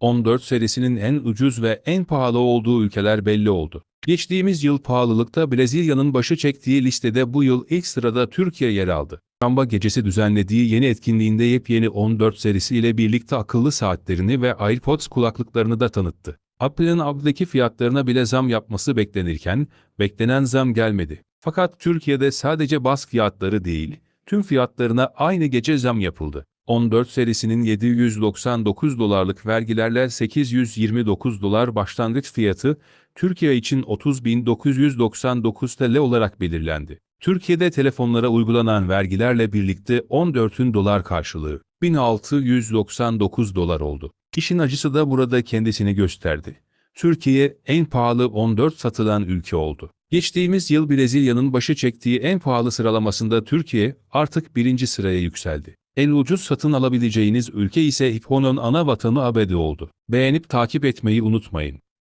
14 serisinin en ucuz ve en pahalı olduğu ülkeler belli oldu. Geçtiğimiz yıl pahalılıkta Brezilya'nın başı çektiği listede bu yıl ilk sırada Türkiye yer aldı. Çamba Gecesi düzenlediği yeni etkinliğinde yepyeni 14 serisi ile birlikte akıllı saatlerini ve AirPods kulaklıklarını da tanıttı. Apple'ın Apple'daki fiyatlarına bile zam yapması beklenirken, beklenen zam gelmedi. Fakat Türkiye'de sadece bas fiyatları değil, tüm fiyatlarına aynı gece zam yapıldı. 14 serisinin 799 dolarlık vergilerle 829 dolar başlangıç fiyatı, Türkiye için 30.999 TL olarak belirlendi. Türkiye'de telefonlara uygulanan vergilerle birlikte 14'ün dolar karşılığı 1699 dolar oldu. İşin acısı da burada kendisini gösterdi. Türkiye en pahalı 14 satılan ülke oldu. Geçtiğimiz yıl Brezilya'nın başı çektiği en pahalı sıralamasında Türkiye artık birinci sıraya yükseldi. En ucuz satın alabileceğiniz ülke ise iPhone'un ana vatanı ABD oldu. Beğenip takip etmeyi unutmayın.